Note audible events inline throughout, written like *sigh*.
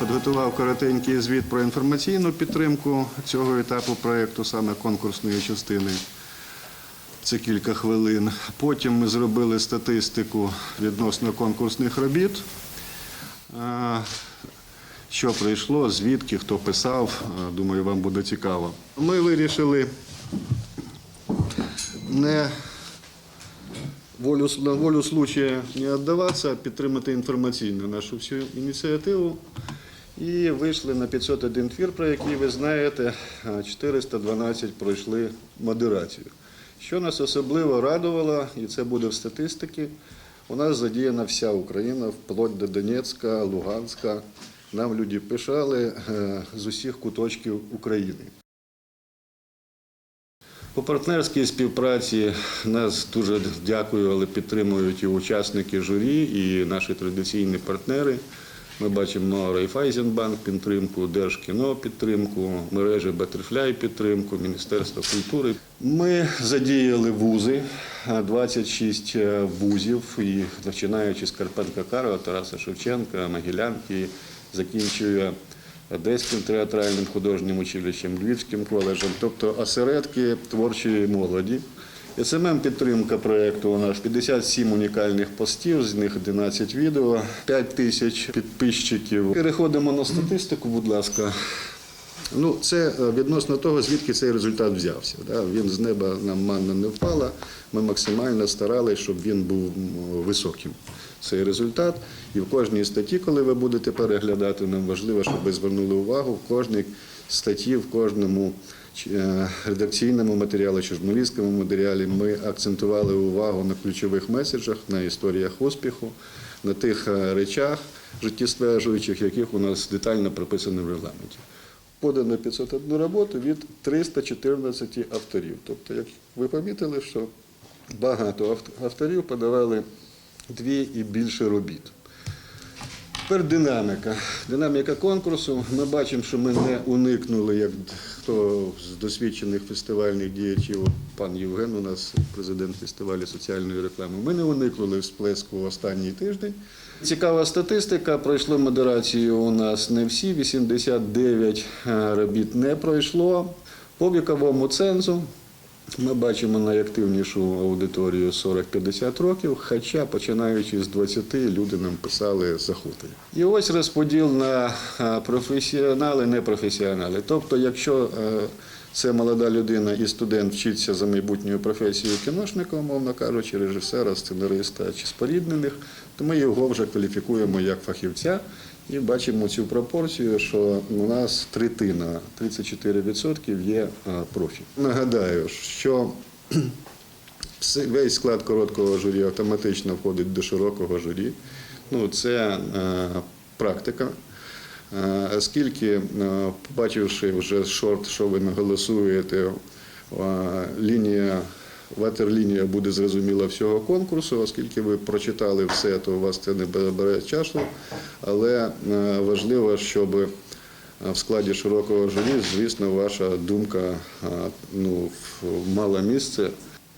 Підготував коротенький звіт про інформаційну підтримку цього етапу проєкту, саме конкурсної частини. Це кілька хвилин. Потім ми зробили статистику відносно конкурсних робіт. Що прийшло, звідки, хто писав, думаю, вам буде цікаво. Ми вирішили не волю, на волю случая не віддаватися, а підтримати інформаційно нашу всю ініціативу. І вийшли на 501 твір, про який ви знаєте, 412 пройшли модерацію. Що нас особливо радувало, і це буде в статистиці, у нас задіяна вся Україна, вплоть до Донецька, Луганська. Нам люди пишали е, з усіх куточків України. По партнерській співпраці нас дуже дякую, підтримують і учасники журі, і наші традиційні партнери. Ми бачимо Райфайзенбанк підтримку, Держкіно підтримку, мережі Батерфляй підтримку, Міністерство культури. Ми задіяли вузи, а, 26 е, вузів, і починаючи з Карпенка Карова, Тараса Шевченка, Могилянки, закінчує Одеським театральним художнім училищем, Львівським коледжем, тобто осередки творчої молоді. СММ підтримка проєкту у нас 57 унікальних постів, з них 11 відео, 5 тисяч підписчиків. Переходимо на статистику, будь ласка. Ну, це е, відносно того, звідки цей результат взявся. Да? Він з неба нам манна не впала. Ми максимально старалися, щоб він був високим. Цей результат. І в кожній статті, коли ви будете переглядати, нам важливо, щоб ви звернули увагу в кожній статті, в кожному редакційному матеріалі чи журналістському матеріалі ми акцентували увагу на ключових меседжах, на історіях успіху, на тих е, речах життєстверджуючих, яких у нас детально прописано в регламенті подано 501 роботу від 314 авторів. Тобто, як ви помітили, що багато авторів подавали дві і більше робіт. Тепер динаміка. Динаміка конкурсу. Ми бачимо, що ми не уникнули, як хто з досвідчених фестивальних діячів, пан Євген, у нас президент фестивалю соціальної реклами. Ми не уникнули всплеску в останній тиждень. Цікава статистика. Пройшли модерацію у нас не всі, 89 е, робіт не пройшло. По віковому цензу ми бачимо найактивнішу аудиторію 40-50 років, хоча починаючи з 20 люди нам писали з охотою. І ось розподіл на професіонали, непрофесіонали. Тобто, якщо е, це молода людина і студент вчиться за майбутньою професією кіношника, умовно кажучи, режисера, сценариста чи споріднених, то ми його вже кваліфікуємо як фахівця. І бачимо цю пропорцію, що у нас третина, 34% є профі. Нагадаю, що весь склад короткого журі автоматично входить до широкого журі. Ну, це е, практика. Е, Оскільки, е, побачивши вже шорт, що ви не голосуєте, е, лінія, ватерлінія буде зрозуміла всього конкурсу, оскільки ви прочитали все, то у вас це не бере часу. Але е, важливо, щоб е, в складі широкого журі, звісно, ваша думка е, ну, мала місце.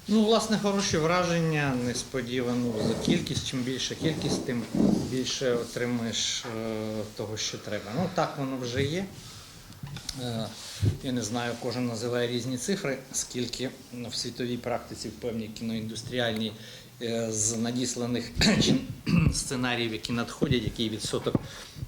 Ну, власне, хороші враження, несподівано за кількість. Чим більша кількість, тим більше отримуєш е, того, що треба. Ну, так воно вже є. Я не знаю, кожен називає різні цифри, скільки в світовій практиці, в певній кіноіндустріальній е, з надісланих *clears throat* сценаріїв, які надходять, який відсоток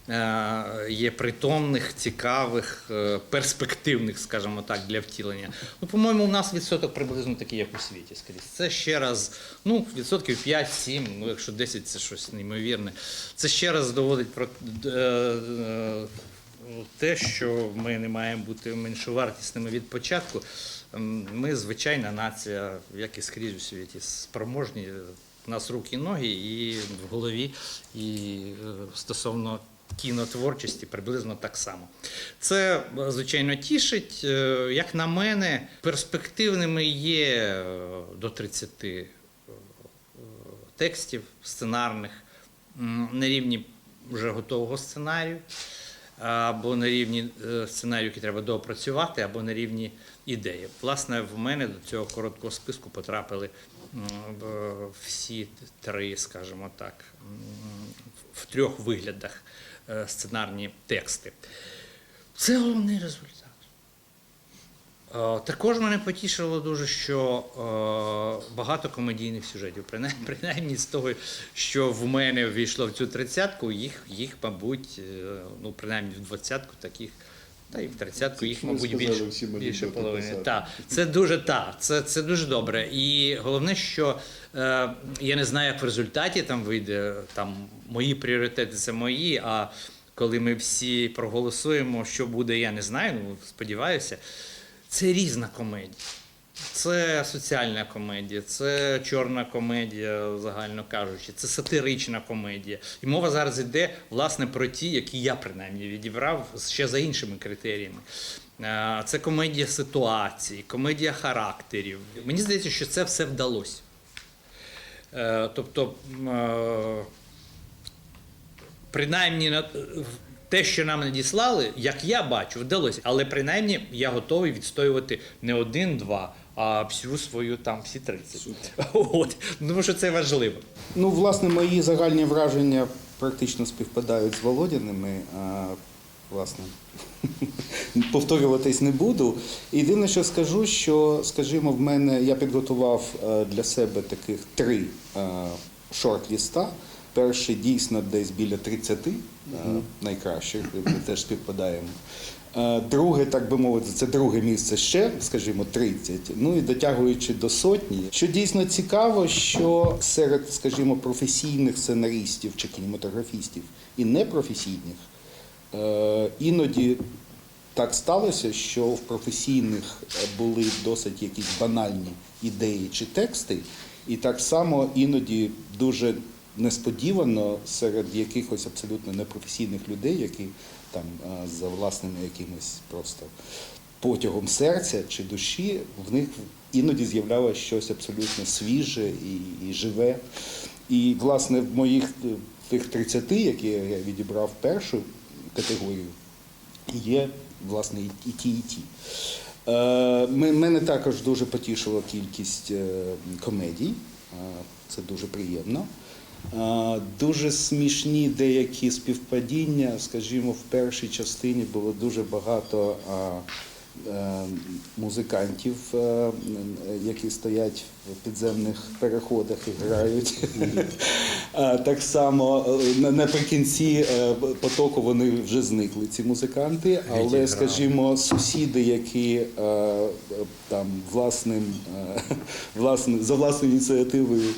е, є притомних, цікавих, е, перспективних, скажімо так, для втілення. Ну, по-моєму, у нас відсоток приблизно такий, як у світі, скрізь. Це ще раз, ну, відсотків 5-7, ну, якщо 10 це щось неймовірне. Це ще раз доводить про те, що ми не маємо бути меншовартісними від початку. Ми звичайна нація, як і скрізь у світі, спроможні. У нас руки і ноги, і в голові, і е, стосовно кінотворчості приблизно так само. Це, е, звичайно, тішить. Е, Як на мене, перспективними є до 30 е, текстів сценарних на рівні вже готового сценарію, або на рівні е, сценарію, який треба доопрацювати, або на рівні ідеї. Власне, в мене до цього короткого списку потрапили всі три, скажімо так, в трьох виглядах е, сценарні тексти. Це головний результат. Е, Також мене потішило дуже, що е, багато комедійних сюжетів. *laughs* Принаймні, з того, що в мене ввійшло в цю тридцятку, їх, їх мабуть, е, ну принаймні в двадцятку таких, та і в тридцятку їх, мабуть, більше, більше половини. Так, це дуже та, це, це дуже добре. І головне, що е, я не знаю, як в результаті там вийде. Там мої пріоритети це мої. А коли ми всі проголосуємо, що буде, я не знаю. Ну сподіваюся, це різна комедія. Це соціальна комедія, це чорна комедія, загально кажучи, це сатирична комедія. І мова зараз йде власне про ті, які я принаймні відібрав ще за іншими критеріями. Це комедія ситуацій, комедія характерів. Мені здається, що це все вдалося. Е, Тобто, е, принаймні на те, що нам надіслали, як я бачу, вдалося. Але принаймні я готовий відстоювати не один-два, а всю свою там всі 30. От. Тому що це важливо. Ну, власне, мої загальні враження практично співпадають з Володяними. А, власне, *laughs* повторюватись не буду. Єдине, що скажу, що, скажімо, в мене я підготував е, для себе таких три е, шорт-ліста. Перший дійсно десь біля 30 е, найкращих, ми теж співпадаємо. Е, Друге, так би мовити, це друге місце ще, скажімо, 30. Ну і дотягуючи до сотні. Що дійсно цікаво, що серед, скажімо, професійних сценаристів чи кінематографістів і непрофесійних е, іноді так сталося, що в професійних були досить якісь банальні ідеї чи тексти, і так само іноді дуже несподівано серед якихось абсолютно непрофесійних людей, які там е, за власними якимось просто потягом серця чи душі, в них іноді з'являлося щось абсолютно свіже і, і живе. І, власне, в моїх е, тих 30, які я відібрав першу категорію, є власне і ті, і ті. Е, Мене також дуже потішила кількість комедій. Це дуже приємно. Дуже смішні деякі співпадіння. Скажімо, в першій частині було дуже багато е, музикантів, е, які стоять в підземних переходах і грають. *laughs* Так само е, наприкінці потоку вони вже зникли, ці музиканти, але, скажімо, сусіди, які там власним, *laughs* власне, за власною ініціативою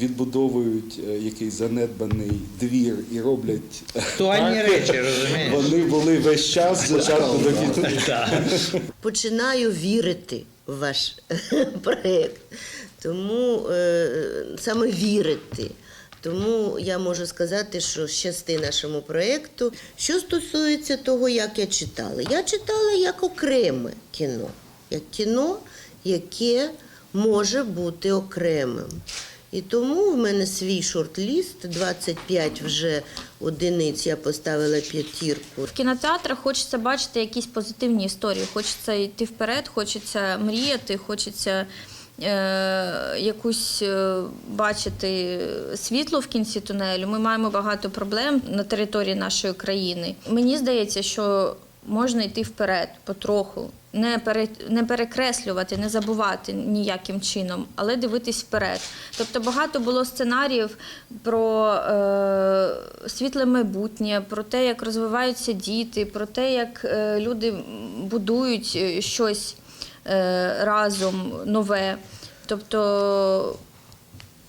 відбудовують е, якийсь занедбаний двір і роблять Актуальні так, речі, розумієш? Вони були весь час з початку до кінця. Починаю вірити в ваш *laughs* проєкт. Тому е, саме вірити. Тому я можу сказати, що щасти нашому проєкту. Що стосується того, як я читала, я читала як окреме кіно, як кіно, яке може бути окремим. І тому в мене свій шорт-ліст, 25 вже одиниць, я поставила п'ятірку. В кінотеатрах хочеться бачити якісь позитивні історії. Хочеться йти вперед, хочеться мріяти, хочеться е, якусь е, бачити світло в кінці тунелю. Ми маємо багато проблем на території нашої країни. Мені здається, що можна йти вперед потроху, не, пере, не перекреслювати, не забувати ніяким чином, але дивитись вперед. Тобто багато було сценаріїв про е, світле майбутнє, про те, як розвиваються діти, про те, як е, люди будують е, щось е, разом нове. Тобто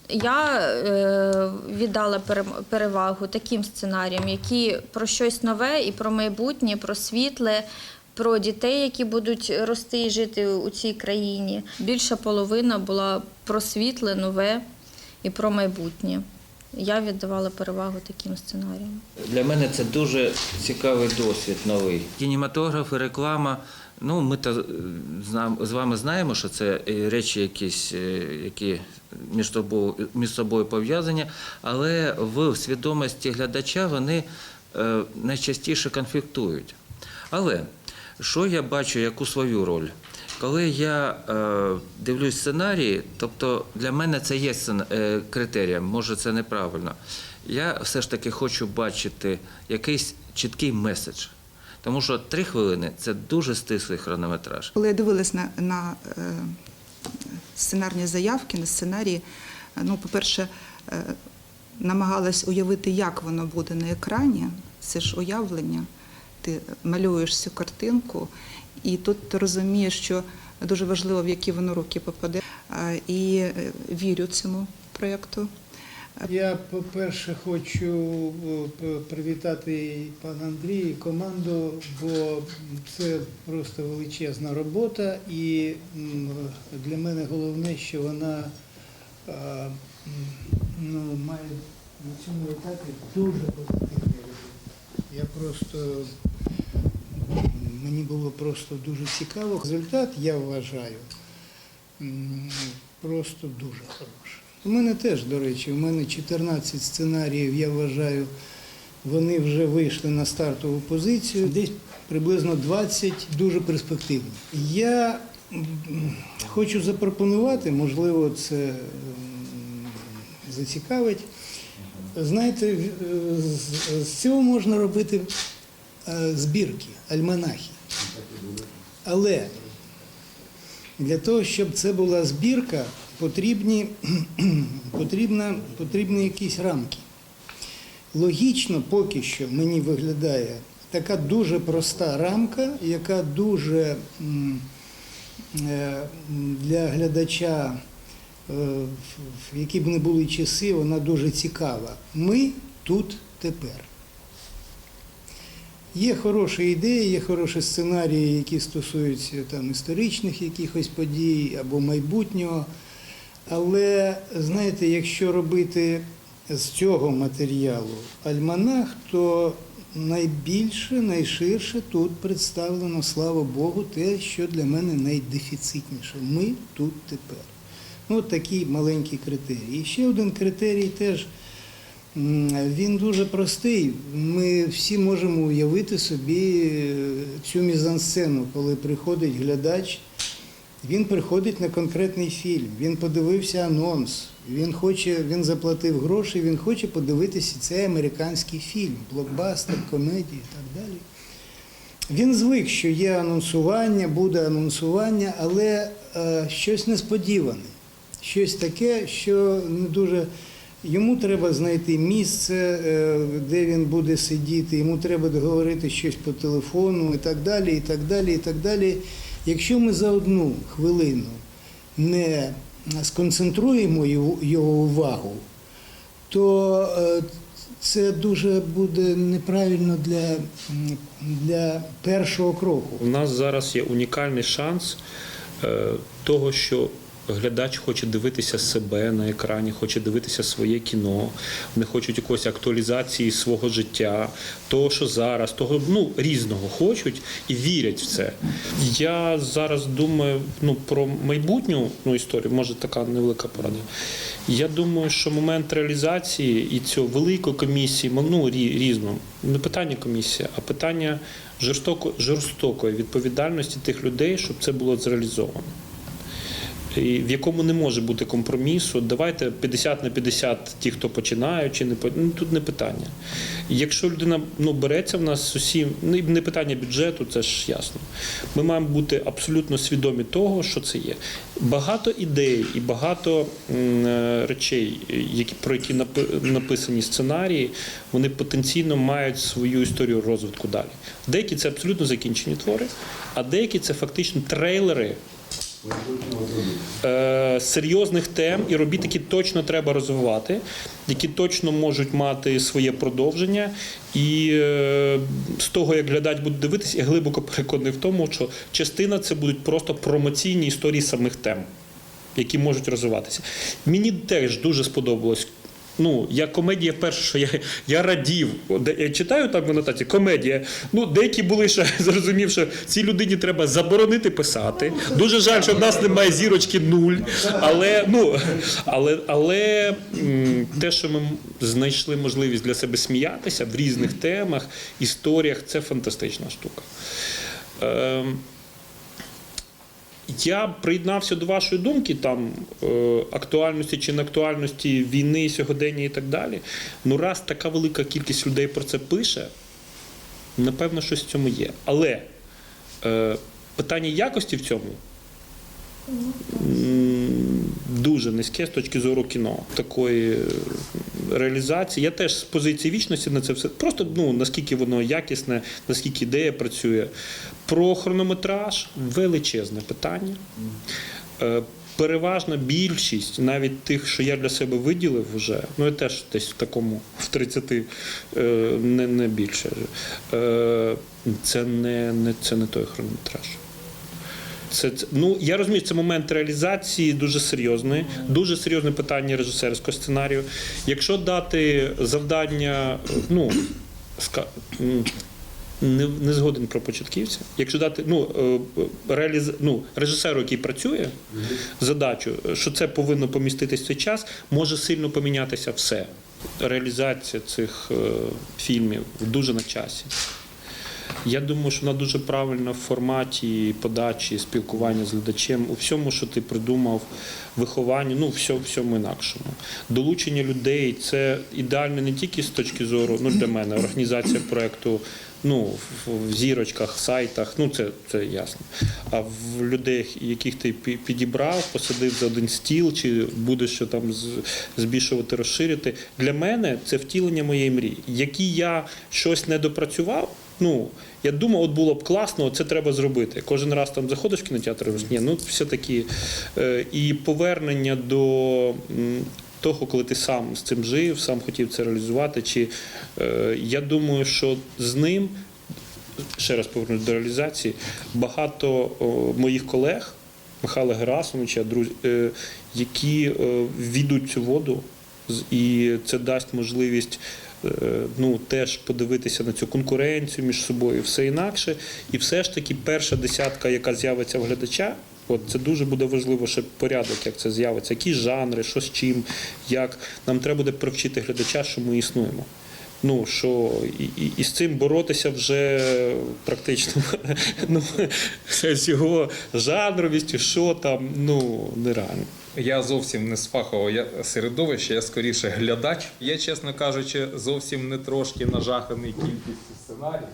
я е, віддала перевагу таким сценаріям, які про щось нове і про майбутнє, про світле, про дітей, які будуть рости і жити у цій країні. Більша половина була про світле, нове і про майбутнє. Я віддавала перевагу таким сценаріям. Для мене це дуже цікавий досвід новий. Кінематограф і реклама. Ну, ми та, е, з вами знаємо, що це е, речі якісь, е, які між собою, між собою пов'язані, але в свідомості глядача вони найчастіше конфліктують. Але Що я бачу, яку свою роль? Коли я е, дивлюсь сценарії, тобто для мене це є е, критерієм, може це неправильно. Я все ж таки хочу бачити якийсь чіткий меседж. Тому що три хвилини це дуже стислий хронометраж. Коли я дивилась на, на е, сценарні заявки, на сценарії, е, ну, по-перше, е, намагалась уявити, як воно буде на екрані. Це ж уявлення. Ти малюєш цю картинку, і тут ти розумієш, що дуже важливо, в які воно руки попаде. І е, вірю цьому проєкту. Я, по-перше, хочу е, привітати пана Андрія і команду, бо це просто величезна робота, і для мене головне, що вона е, ну, має на цьому етапі дуже позитивний результат. Я просто мені було просто дуже цікаво. Результат, я вважаю, просто дуже хороший. У мене теж, до речі, у мене 14 сценаріїв, я вважаю, вони вже вийшли на стартову позицію. Десь приблизно 20 дуже перспективні. Я хочу запропонувати, можливо, це зацікавить. Знаєте, е, з- цього можна робити е, збірки, альманахи. Але для того, щоб це була збірка, потрібні, *clears throat* потрібна, потрібні якісь рамки. Логічно, поки що мені виглядає така дуже проста рамка, яка дуже е, для глядача, е, в які б не були часи, вона дуже цікава. Ми тут тепер. Є хороші ідеї, є хороші сценарії, які стосуються там історичних якихось подій або майбутнього. Але знаєте, якщо робити з цього матеріалу альманах, то найбільше, найширше тут представлено, слава Богу, те, що для мене найдефіцитніше. Ми тут тепер. Ну, от такий маленький критерій. І ще один критерій теж. Він дуже простий. Ми всі можемо уявити собі е, цю мізансцену, коли приходить глядач. Він приходить на конкретний фільм. Він подивився анонс. Він хоче, він заплатив гроші, він хоче подивитися цей американський фільм, блокбастер, комедії і так далі. Він звик, що є анонсування, буде анонсування, але е, щось несподіване, щось таке, що не дуже. Йому треба знайти місце, е, де він буде сидіти, йому треба договорити щось по телефону і так далі, і так далі, і так далі. Якщо ми за одну хвилину не сконцентруємо його увагу, то е, це дуже буде неправильно для, для першого кроку. У нас зараз є унікальний шанс е, того, що глядач хоче дивитися себе на екрані, хоче дивитися своє кіно, вони хочуть якоїсь актуалізації свого життя, того, що зараз, того ну різного хочуть і вірять в це. Я зараз думаю ну, про майбутню ну, історію, може така невелика порада. Я думаю, що момент реалізації і цього великої комісії, ну рі- різно, не питання комісії, а питання жорстоко, жорстокої відповідальності тих людей, щоб це було зреалізовано. В якому не може бути компромісу. Давайте 50 на 50 ті, хто починають, чи не ну, тут не питання. Якщо людина ну, береться в нас усім, ну, не питання бюджету, це ж ясно. Ми маємо бути абсолютно свідомі того, що це є. Багато ідей і багато е, речей, які про які напи- написані сценарії, вони потенційно мають свою історію розвитку далі. Деякі це абсолютно закінчені твори, а деякі це фактично трейлери е, серйозних тем і робіт, які точно треба розвивати, які точно можуть мати своє продовження. І е, з того, як глядач буде дивитися, я глибоко переконаний в тому, що частина це будуть просто промоційні історії самих тем, які можуть розвиватися. Мені теж дуже сподобалось. Ну, як комедія, перше, що я, я радів. Я читаю там в анотації комедія. Ну, деякі були ще *laughs* зрозумів, що цій людині треба заборонити писати. Дуже жаль, що в нас немає зірочки нуль. Але, ну, але, але те, що ми знайшли можливість для себе сміятися в різних темах, історіях, це фантастична штука. Я приєднався до вашої думки там е, актуальності чи неактуальності війни, сьогодення і так далі. Ну, раз така велика кількість людей про це пише, напевно, щось в цьому є. Але е, питання якості в цьому дуже низьке з точки зору кіно. Такої е, реалізації. Я теж з позиції вічності на це все. Просто ну, наскільки воно якісне, наскільки ідея працює. Про хронометраж величезне питання. Е, Переважна більшість, навіть тих, що я для себе виділив вже, ну я теж десь в такому в 30, е, не, не більше. Це не, не, це не той хронометраж. Це, ну я розумію, це момент реалізації дуже серйозний, дуже серйозне питання режисерського сценарію. Якщо дати завдання, ну ска, не, не згоден про початківця. Якщо дати ну, е, реаліз... ну, режисеру, який працює, задачу, що це повинно поміститись в цей час, може сильно помінятися все. Реалізація цих е, фільмів дуже на часі. Я думаю, що вона дуже правильна в форматі подачі, спілкування з глядачем, у всьому, що ти придумав, вихованні, ну, всьому, всьому інакшому. Долучення людей це ідеально не тільки з точки зору, ну для мене, організація проєкту ну, в зірочках, сайтах, ну це, це ясно. А в людей, яких ти підібрав, посадив за один стіл, чи будеш що там збільшувати, розширити. Для мене це втілення моєї мрії. Які я щось не допрацював, ну я думав, от було б класно, це треба зробити. Кожен раз там заходиш в кінотеатр, ні, ну все-таки е, і повернення до. Того, коли ти сам з цим жив, сам хотів це реалізувати. Чи е, я думаю, що з ним ще раз повернусь до реалізації. Багато моїх колег, Михайла Герасимовича, друзі, е, які е, війдуть цю воду, і це дасть можливість. Е, Ну, теж подивитися на цю конкуренцію між собою, все інакше. І все ж таки перша десятка, яка з'явиться в глядача, от це дуже буде важливо, ще порядок, як це з'явиться, які жанри, що з чим, як. Нам треба буде привчити глядача, що ми існуємо. Ну що і, і, і з цим боротися вже практично *laughs* ну, з його жанровістю, що там, ну нереально. Я зовсім не з фахового середовища, я скоріше глядач. Я, чесно кажучи, зовсім не трошки нажаханий кількістю сценаріїв.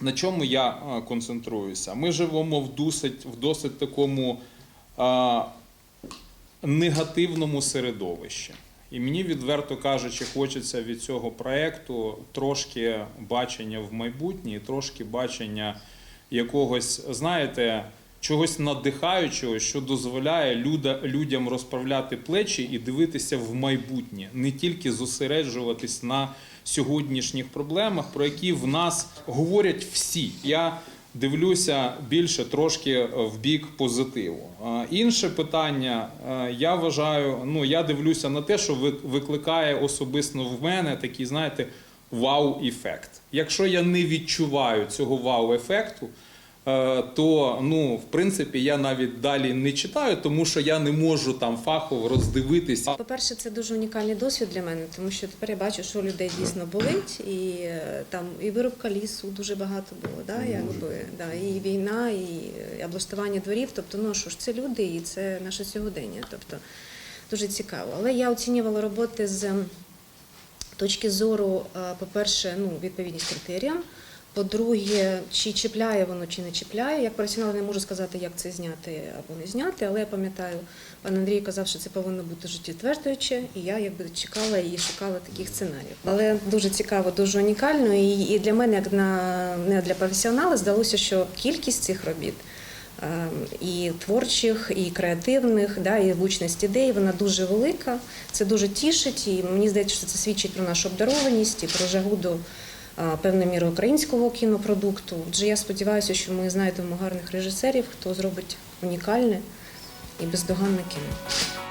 На чому я концентруюся? Ми живемо в досить, в досить такому а, негативному середовищі. І мені, відверто кажучи, хочеться від цього проєкту трошки бачення в майбутнє, трошки бачення якогось, знаєте, чогось надихаючого, що дозволяє люда, людям розправляти плечі і дивитися в майбутнє, не тільки зосереджуватись на сьогоднішніх проблемах, про які в нас говорять всі. Я дивлюся більше трошки в бік позитиву. Інше питання, е, я вважаю, ну я дивлюся на те, що ви- викликає особисто в мене такий, знаєте, вау-ефект. Якщо я не відчуваю цього вау-ефекту, то ну, в принципі я навіть далі не читаю, тому що я не можу там фахово роздивитися. По-перше, це дуже унікальний досвід для мене, тому що тепер я бачу, що у людей дійсно болить, і е, там і виробка лісу дуже багато було, да, якби, да, і війна, і е, облаштування дворів. Тобто, ну що ж, це люди і це наше сьогодення. Тобто дуже цікаво. Але я оцінювала роботи з точки зору, е, по-перше, ну, відповідність критеріям. По-друге, чи чіпляє воно, чи не чіпляє. Як професіонал не можу сказати, як це зняти або не зняти, але я пам'ятаю, пан Андрій казав, що це повинно бути життєтверджуюче, і я якби чекала і шукала таких сценаріїв. Але дуже цікаво, дуже унікально. І, для мене, як на не для професіонала, здалося, що кількість цих робіт. е, І творчих, і креативних, да, і влучність ідей, вона дуже велика. Це дуже тішить, і мені здається, що це свідчить про нашу обдарованість і про жагу до певною мірою українського кінопродукту. Отже, я сподіваюся, що ми знайдемо гарних режисерів, хто зробить унікальне і бездоганне кіно.